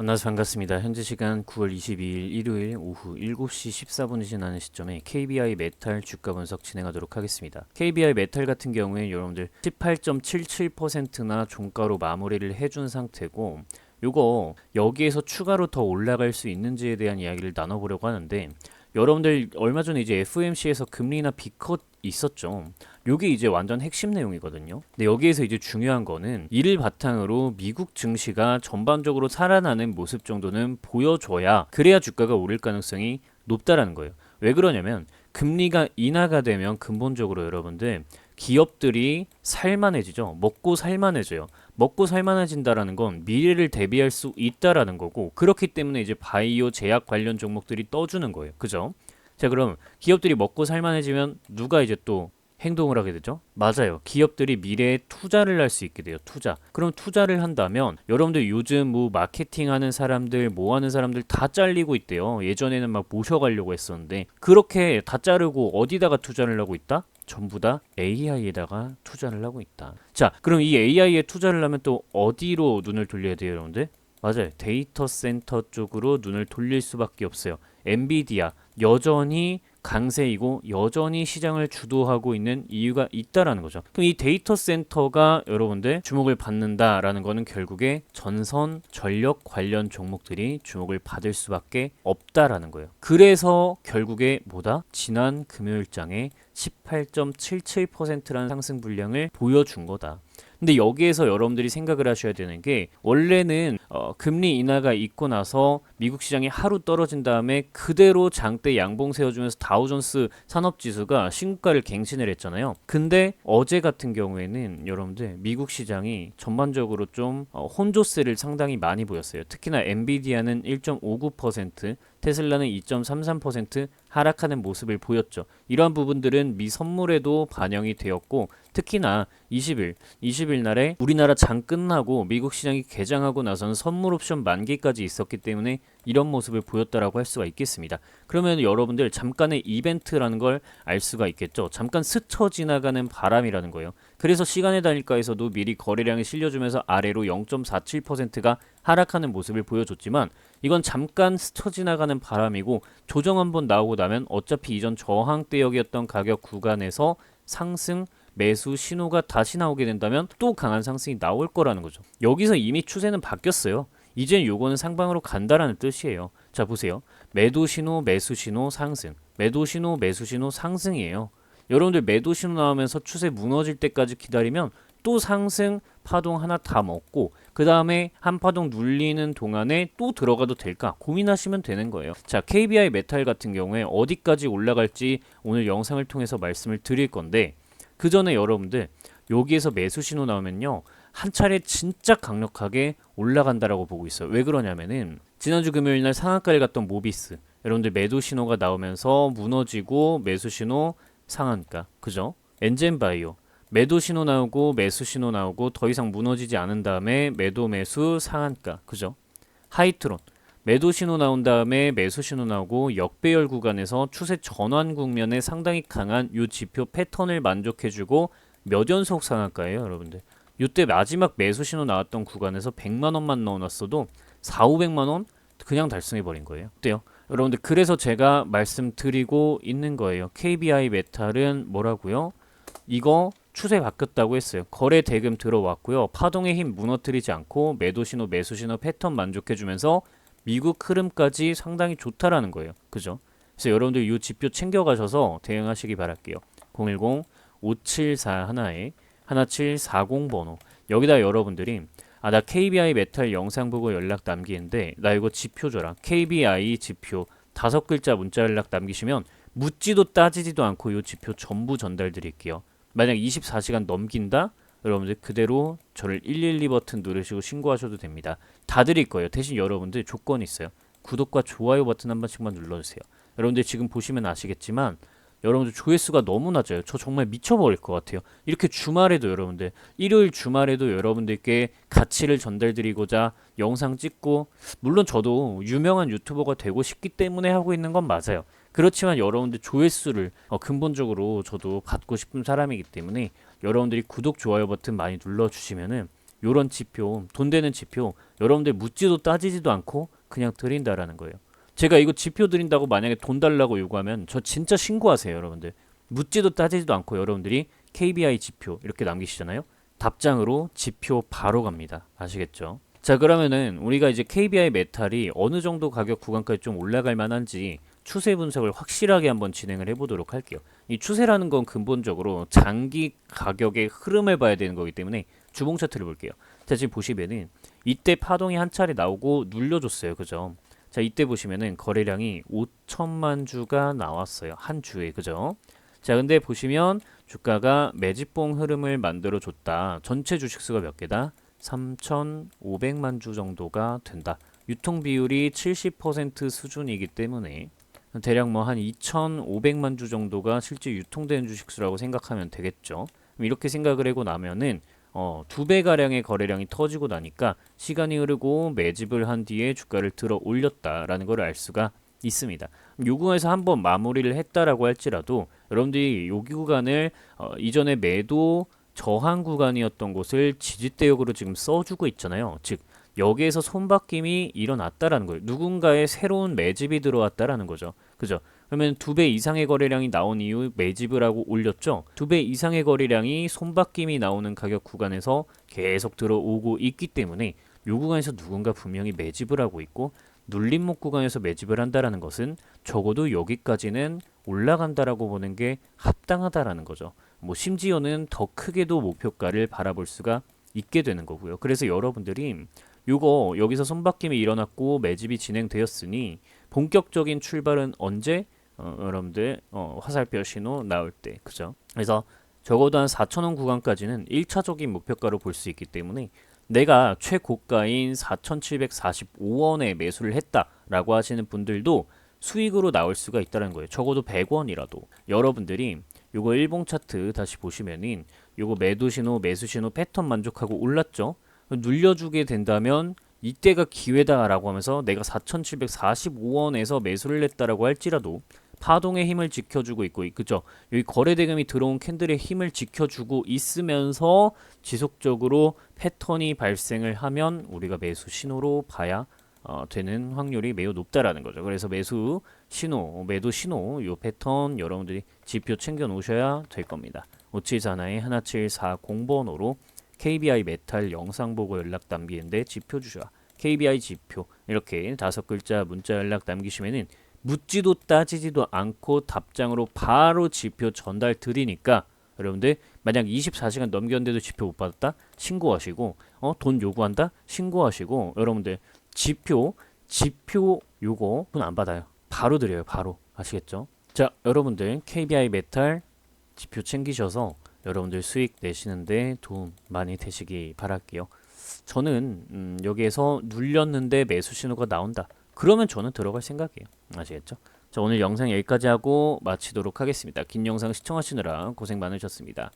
만나서 반갑습니다. 현재 시간 9월 22일 일요일 오후 7시 14분이 지나는 시점에 KBI 메탈 주가 분석 진행하도록 하겠습니다. KBI 메탈 같은 경우에 여러분들 18.77%나 종가로 마무리를 해준 상태고 요거 여기에서 추가로 더 올라갈 수 있는지에 대한 이야기를 나눠보려고 하는데 여러분들 얼마 전에 이제 FOMC에서 금리나 비컷 있었죠. 요게 이제 완전 핵심 내용이거든요. 근데 여기에서 이제 중요한 거는 이를 바탕으로 미국 증시가 전반적으로 살아나는 모습 정도는 보여줘야 그래야 주가가 오를 가능성이 높다라는 거예요. 왜 그러냐면 금리가 인하가 되면 근본적으로 여러분들 기업들이 살만해지죠. 먹고 살만해져요. 먹고 살만해진다라는 건 미래를 대비할 수 있다라는 거고 그렇기 때문에 이제 바이오 제약 관련 종목들이 떠주는 거예요. 그죠? 자, 그럼 기업들이 먹고 살만해지면 누가 이제 또 행동을 하게 되죠? 맞아요. 기업들이 미래에 투자를 할 수 있게 돼요. 투자. 그럼 투자를 한다면 여러분들 요즘 뭐 마케팅 하는 사람들, 뭐 하는 사람들 다 잘리고 있대요. 예전에는 막 모셔가려고 했었는데 그렇게 다 자르고 어디다가 투자를 하고 있다? 전부 다 AI에다가 투자를 하고 있다. 자, 그럼 이 AI에 투자를 하면 또 어디로 눈을 돌려야 돼요, 여러분들? 맞아요. 데이터 센터 쪽으로 눈을 돌릴 수밖에 없어요. 엔비디아 여전히 강세이고 여전히 시장을 주도하고 있는 이유가 있다라는 거죠. 그럼 이 데이터 센터가 여러분들 주목을 받는다라는 거는 결국에 전선 전력 관련 종목들이 주목을 받을 수밖에 없다라는 거예요. 그래서 결국에 뭐다? 지난 금요일장에 18.77%라는 상승 분량을 보여준 거다. 근데 여기에서 여러분들이 생각을 하셔야 되는 게 원래는 어, 금리 인하가 있고 나서 미국 시장이 하루 떨어진 다음에 그대로 장대 양봉 세워주면서 다우존스 산업지수가 신고가를 갱신을 했잖아요. 근데 어제 같은 경우에는 여러분들 미국 시장이 전반적으로 좀 어, 혼조세를 상당히 많이 보였어요. 특히나 엔비디아는 1.59%, 테슬라는 2.33% 하락하는 모습을 보였죠. 이러한 부분들은 미 선물에도 반영이 되었고 특히나 20일, 20일 날에 우리나라 장 끝나고 미국 시장이 개장하고 나서는 선물 옵션 만기까지 있었기 때문에 이런 모습을 보였다라고 할 수가 있겠습니다. 그러면 여러분들 잠깐의 이벤트라는 걸 알 수가 있겠죠. 잠깐 스쳐 지나가는 바람이라는 거예요. 그래서 시간의 단일가에서도 미리 거래량이 실려주면서 아래로 0.47%가 하락하는 모습을 보여줬지만 이건 잠깐 스쳐 지나가는 바람이고 조정 한번 나오고 나면 어차피 이전 저항대역이었던 가격 구간에서 상승 매수 신호가 다시 나오게 된다면 또 강한 상승이 나올 거라는 거죠. 여기서 이미 추세는 바뀌었어요. 이젠 요거는 상방으로 간다라는 뜻이에요. 자 보세요. 매도 신호, 매수 신호, 상승. 매도 신호, 매수 신호, 상승이에요. 여러분들 매도 신호 나오면서 추세 무너질 때까지 기다리면 또 상승 파동 하나 다 먹고 그 다음에 한 파동 눌리는 동안에 또 들어가도 될까 고민하시면 되는 거예요. 자 KBI 메탈 같은 경우에 어디까지 올라갈지 오늘 영상을 통해서 말씀을 드릴 건데 그 전에 여러분들 여기에서 매수 신호 나오면요 한 차례 진짜 강력하게 올라간다라고 보고 있어요. 왜 그러냐면은 지난주 금요일 날 상한가를 갔던 모비스 여러분들 매도 신호가 나오면서 무너지고 매수 신호 상한가 그죠? 엔젠바이오 매도 신호 나오고 매수 신호 나오고 더 이상 무너지지 않은 다음에 매도 매수 상한가 그죠? 하이트론 매도 신호 나온 다음에 매수 신호 나오고 역배열 구간에서 추세 전환 국면에 상당히 강한 이 지표 패턴을 만족해주고 몇 연속 상한가예요 여러분들 이때 마지막 매수 신호 나왔던 구간에서 100만 원만 넣어놨어도 4, 500만 원 그냥 달성해 버린 거예요 어때요? 여러분들 그래서 제가 말씀드리고 있는 거예요 KBI 메탈은 뭐라고요? 이거 추세 바뀌었다고 했어요. 거래 대금 들어왔고요. 파동의 힘 무너뜨리지 않고 매도 신호, 매수 신호 패턴 만족해주면서 미국 흐름까지 상당히 좋다라는 거예요. 그죠? 그래서 여러분들 이 지표 챙겨가셔서 대응하시기 바랄게요. 010-574 하나에 1740 번호 여기다 여러분들이 아 나 KBI 메탈 영상 보고 연락 남기는데 나 이거 지표 줘라 KBI 지표 다섯 글자 문자 연락 남기시면 묻지도 따지지도 않고 이 지표 전부 전달 드릴게요. 만약 24시간 넘긴다? 여러분들 그대로 저를 112 버튼 누르시고 신고하셔도 됩니다. 다 드릴 거예요. 대신 여러분들 조건이 있어요. 구독과 좋아요 버튼 한 번씩만 눌러주세요. 여러분들 지금 보시면 아시겠지만 여러분들 조회수가 너무 낮아요. 저 정말 미쳐버릴 것 같아요. 이렇게 주말에도 여러분들 일요일 주말에도 여러분들께 가치를 전달드리고자 영상 찍고 물론 저도 유명한 유튜버가 되고 싶기 때문에 하고 있는 건 맞아요. 그렇지만 여러분들 조회수를 어, 근본적으로 저도 받고 싶은 사람이기 때문에 여러분들이 구독 좋아요 버튼 많이 눌러주시면은 요런 지표, 돈 되는 지표 여러분들 묻지도 따지지도 않고 그냥 드린다라는 거예요. 제가 이거 지표 드린다고 만약에 돈 달라고 요구하면 저 진짜 신고하세요, 여러분들. 묻지도 따지지도 않고 여러분들이 KBI 지표 이렇게 남기시잖아요. 답장으로 지표 바로 갑니다. 아시겠죠? 자, 그러면은 우리가 이제 KBI 메탈이 어느 정도 가격 구간까지 좀 올라갈 만한지 추세 분석을 확실하게 한번 진행을 해보도록 할게요. 이 추세라는 건 근본적으로 장기 가격의 흐름을 봐야 되는 거기 때문에 주봉 차트를 볼게요. 자, 지금 보시면은 이때 파동이 한 차례 나오고 눌려줬어요. 그죠? 자, 이때 보시면은 거래량이 5천만 주가 나왔어요. 한 주에. 그죠? 자, 근데 보시면 주가가 매집봉 흐름을 만들어 줬다. 전체 주식 수가 몇 개다? 3,500만 주 정도가 된다. 유통 비율이 70% 수준이기 때문에 대략 뭐 한 2,500만 주 정도가 실제 유통되는 주식수라고 생각하면 되겠죠. 이렇게 생각을 하고 나면은 어, 두 배 가량의 거래량이 터지고 나니까 시간이 흐르고 매집을 한 뒤에 주가를 들어 올렸다라는 걸 알 수가 있습니다. 요 구간에서 한번 마무리를 했다라고 할지라도 여러분들이 여기 구간을 어, 이전에 매도 저항 구간이었던 곳을 지지대역으로 지금 써주고 있잖아요. 즉 여기에서 손바뀜이 일어났다라는 거예요. 누군가의 새로운 매집이 들어왔다라는 거죠. 그죠? 그러면 두 배 이상의 거래량이 나온 이후 매집을 하고 올렸죠. 두 배 이상의 거래량이 손바뀜이 나오는 가격 구간에서 계속 들어오고 있기 때문에 요 구간에서 누군가 분명히 매집을 하고 있고 눌림목 구간에서 매집을 한다라는 것은 적어도 여기까지는 올라간다라고 보는 게 합당하다라는 거죠. 뭐 심지어는 더 크게도 목표가를 바라볼 수가 있게 되는 거고요. 그래서 여러분들이 요거 여기서 손바뀜이 일어났고 매집이 진행되었으니 본격적인 출발은 언제 어, 여러분들 어, 화살표 신호 나올 때 그죠? 그래서 적어도 한 4천원 구간까지는 1차적인 목표가로 볼 수 있기 때문에 내가 최고가인 4,745원에 매수를 했다라고 하시는 분들도 수익으로 나올 수가 있다는 거예요. 적어도 100원이라도 여러분들이 요거 일봉 차트 다시 보시면은 요거 매도 신호, 매수 신호 패턴 만족하고 올랐죠. 눌려주게 된다면 이때가 기회다라고 하면서 내가 4,745원에서 매수를 했다라고 할지라도 파동의 힘을 지켜주고 있고 그죠? 여기 거래 대금이 들어온 캔들의 힘을 지켜주고 있으면서 지속적으로 패턴이 발생을 하면 우리가 매수 신호로 봐야 어, 되는 확률이 매우 높다라는 거죠. 그래서 매수 신호, 매도 신호 요 패턴 여러분들이 지표 챙겨 놓으셔야 될 겁니다. 5741의 1740번호로 KBI 메탈 영상 보고 연락 남기는데 지표 주셔. KBI 지표. 이렇게 다섯 글자 문자 연락 남기시면은 묻지도 따지지도 않고 답장으로 바로 지표 전달 드리니까 여러분들 만약 24시간 넘겼는데도 지표 못 받았다? 신고하시고 어 돈 요구한다? 신고하시고 여러분들 지표 지표 요거 돈 안 받아요. 바로 드려요 바로. 아시겠죠? 자 여러분들 KBI 메탈 지표 챙기셔서 여러분들 수익 내시는데 도움 많이 되시기 바랄게요. 저는 음, 여기에서 눌렸는데 매수 신호가 나온다. 그러면 저는 들어갈 생각이에요. 아시겠죠? 자 오늘 영상 여기까지 하고 마치도록 하겠습니다. 긴 영상 시청하시느라 고생 많으셨습니다